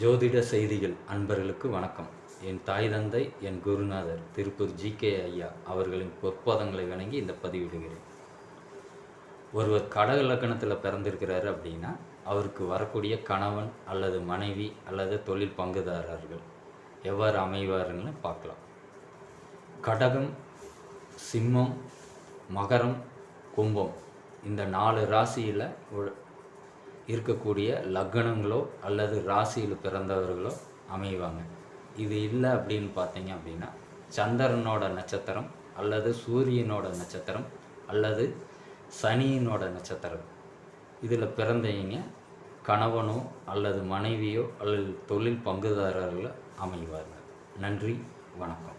ஜோதிட செய்திகள் அன்பர்களுக்கு வணக்கம். என் தாய் தந்தை என் குருநாதர் திருப்பூர் ஜி கே ஐயா அவர்களின் பொற்பதங்களை வணங்கி இந்த பதிவிடுகிறேன். ஒருவர் கடக லக்கணத்தில் பிறந்திருக்கிறாரு அப்படின்னா அவருக்கு வரக்கூடிய கணவன் அல்லது மனைவி அல்லது தொழில் பங்குதாரர்கள் எவ்வாறு அமைவாருன்னு பார்க்கலாம். கடகம் சிம்மம் மகரம் கும்பம் இந்த நாலு ராசியில் இருக்கக்கூடிய லக்னங்களோ அல்லது ராசியில் பிறந்தவர்களோ அமைவாங்க. இது இல்லை அப்படின்னு பார்த்தீங்க அப்படின்னா சந்திரனோட நட்சத்திரம் அல்லது சூரியனோட நட்சத்திரம் அல்லது சனியினோட நட்சத்திரம். இதில் பிறந்தவங்க கணவனோ அல்லது மனைவியோ அல்லது தொழில் பங்குதாரர்களோ அமைவார்கள். நன்றி வணக்கம்.